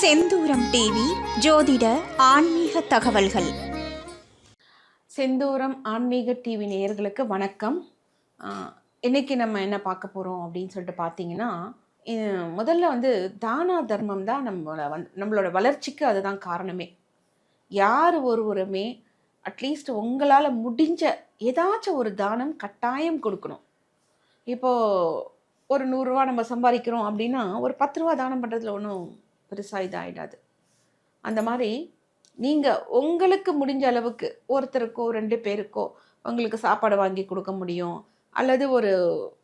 செந்தூரம் TV ஜோதிட ஆன்மீக தகவல்கள். செந்தூரம் ஆன்மீக டிவி நேயர்களுக்கு வணக்கம். இன்னைக்கு நம்ம என்ன பார்க்க போகிறோம் அப்படின்னு சொல்லிட்டு பார்த்தீங்கன்னா முதல்ல வந்து தானா தர்மம் தான் நம்மளோட வந் நம்மளோட வளர்ச்சிக்கு அதுதான் காரணமே. யார் ஒருவருமே அட்லீஸ்ட் உங்களால் முடிஞ்ச ஏதாச்சும் ஒரு தானம் கட்டாயம் கொடுக்கணும். இப்போது ஒரு நூறுரூவா நம்ம சம்பாதிக்கிறோம் அப்படின்னா ஒரு பத்து ரூபா தானம் பண்ணுறதுல ஒன்றும் பெருசாக இதாகிடாது அந்த மாதிரி நீங்கள் உங்களுக்கு முடிஞ்ச அளவுக்கு ஒருத்தருக்கோ ரெண்டு பேருக்கோ உங்களுக்கு சாப்பாடு வாங்கி கொடுக்க முடியும். அல்லது ஒரு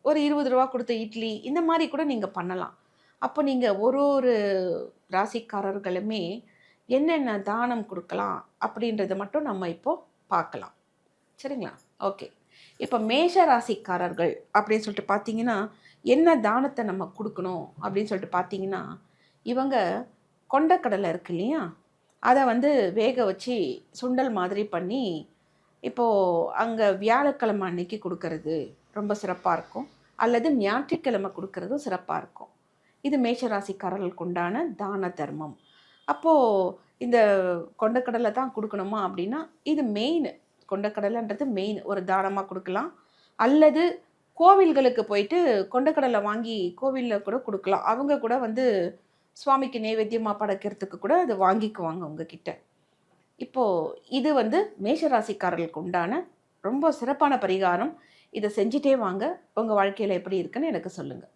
ஒரு இருபது ரூபா கொடுத்த இட்லி இந்த மாதிரி கூட நீங்கள் பண்ணலாம். அப்போ நீங்கள் ஒரு ஒரு ராசிக்காரர்களுமே என்னென்ன தானம் கொடுக்கலாம் அப்படின்றத மட்டும் நம்ம இப்போது பார்க்கலாம். சரிங்களா? ஓகே. இப்போ மேஷ ராசிக்காரர்கள் அப்படின்னு சொல்லிட்டு பார்த்தீங்கன்னா என்ன தானத்தை நம்ம கொடுக்கணும் அப்படின்னு சொல்லிட்டு பார்த்தீங்கன்னா இவங்க கொண்டக்கடலை இருக்கு இல்லையா? அதை வந்து வேக வச்சு சுண்டல் மாதிரி பண்ணி இப்போது அங்கே வியாழக்கிழமை அன்னைக்கு கொடுக்கறது ரொம்ப சிறப்பாக இருக்கும். அல்லது ஞாயிற்றுக்கிழமை கொடுக்கறதும் சிறப்பாக இருக்கும். இது மேஷராசிக்காரர்களுக்கு உண்டான தான தர்மம். அப்போது இந்த கொண்டக்கடலை தான் கொடுக்கணுமா அப்படின்னா இது மெயின் கொண்டக்கடலைன்றது மெயின் ஒரு தானமாக கொடுக்கலாம். அல்லது கோவில்களுக்கு போயிட்டு கொண்டக்கடலை வாங்கி கோவிலில் கூட கொடுக்கலாம். அவங்க கூட வந்து சுவாமிக்கு நைவேத்தியமாக படைக்கிறதுக்கு கூட அது வாங்கிக்குவாங்க உங்ககிட்ட. இப்போது இது வந்து மேஷராசிக்காரர்களுக்கு உண்டான ரொம்ப சிறப்பான பரிகாரம். இதை செஞ்சிட்டே வாங்க. உங்கள் வாழ்க்கையில் எப்படி இருக்குன்னு எனக்கு சொல்லுங்கள்